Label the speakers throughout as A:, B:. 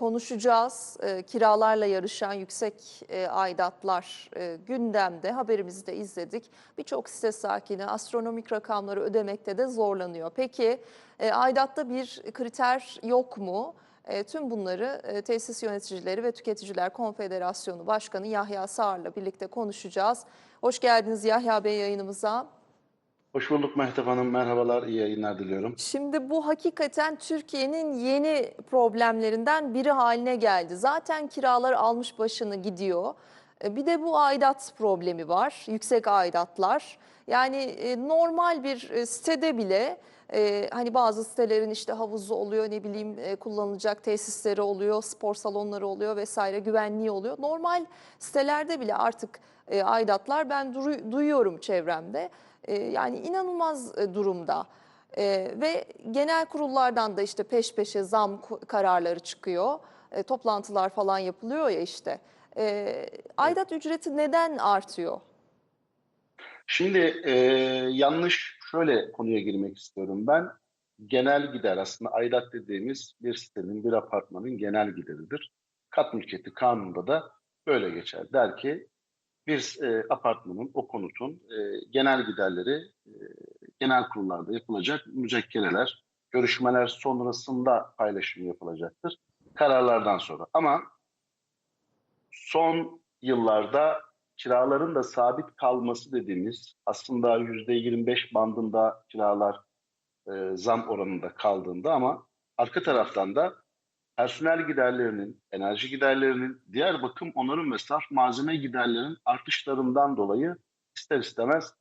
A: konuşacağız. E, kiralarla yarışan yüksek e, aidatlar e, gündemde. Haberimizi de izledik. Birçok site sakini astronomik rakamları ödemekte de zorlanıyor. Peki e, aidatta bir kriter yok mu? E, tüm bunları e, Tesis Yöneticileri ve Tüketiciler Konfederasyonu Başkanı Yahya Sağır'la birlikte konuşacağız. Hoş geldiniz Yahya Bey yayınımıza.
B: Hoş bulduk Mehtap Hanım. Merhabalar, iyi yayınlar diliyorum.
A: Şimdi bu hakikaten Türkiye'nin yeni problemlerinden biri haline geldi. Zaten kiralar almış başını gidiyor. E, Bir de bu aidat problemi var, yüksek aidatlar. Yani e, normal bir e, sitede bile hani bazı sitelerin işte havuzu oluyor, ne bileyim kullanılacak tesisleri oluyor, spor salonları oluyor vesaire, güvenliği oluyor. Normal sitelerde bile artık aidatlar ben duyuyorum çevremde. Yani inanılmaz durumda. Ve genel kurullardan da işte peş peşe zam kararları çıkıyor. Toplantılar falan yapılıyor ya işte. E, aidat ücreti neden artıyor?
B: Şimdi e, yanlış şöyle konuya girmek istiyorum ben. Genel gider aslında aidat dediğimiz bir sitenin, bir apartmanın genel gideridir. Kat mülkiyeti kanununda da böyle geçer. Der ki bir e, apartmanın, o konutun e, genel giderleri e, genel kurullarda yapılacak müzekkereler, görüşmeler sonrasında paylaşım yapılacaktır. Kararlardan sonra. Ama son yıllarda kiraların da sabit kalması dediğimiz aslında %25 bandında kiralar e, zam oranında kaldığında ama arka taraftan da personel giderlerinin, enerji giderlerinin, diğer bakım onarım ve saf malzeme giderlerinin artışlarından dolayı ister istemez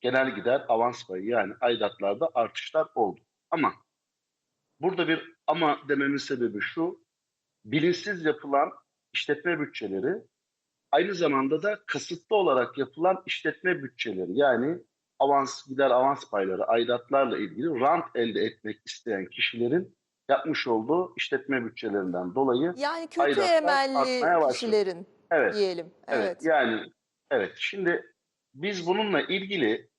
B: genel gider avans payı yani aidatlarda artışlar oldu. Ama burada bir ama dememin sebebi şu, bilinçsiz yapılan işletme bütçeleri aynı zamanda da kasıtlı olarak yapılan işletme bütçeleri yani avans gider avans payları aidatlarla ilgili rant elde etmek isteyen kişilerin yapmış olduğu işletme bütçelerinden dolayı
A: Yani kötü emelli kişilerin
B: evet
A: diyelim.
B: evet,
A: Evet.
B: yani evet şimdi biz bununla ilgili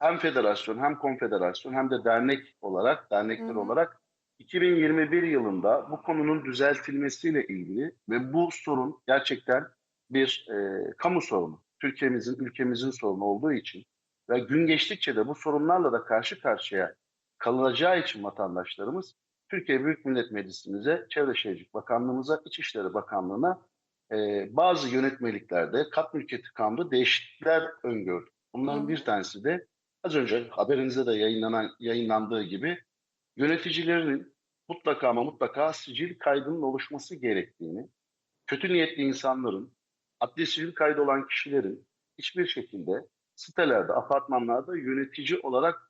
B: hem federasyon hem konfederasyon hem de dernek olarak dernekler
A: Hı hı.
B: olarak 2021 yılında bu konunun düzeltilmesiyle ilgili ve bu sorun gerçekten bir e, kamu sorunu. Türkiye'mizin, ülkemizin sorunu olduğu için ve gün geçtikçe de bu sorunlarla da karşı karşıya kalınacağı için vatandaşlarımız Türkiye Büyük Millet Meclisimize, Çevre Şehircilik Bakanlığımıza, İçişleri Bakanlığı'na e, bazı yönetmeliklerde kat mülkiyeti kanunu değişiklikler öngördü. Bunların bir tanesi de az önce haberinizde de yayınlanan, yayınlandığı gibi yöneticilerinin mutlaka ama mutlaka sicil kaydının oluşması gerektiğini, kötü niyetli insanların, adli sicil kaydı olan kişilerin hiçbir şekilde sitelerde, apartmanlarda yönetici olarak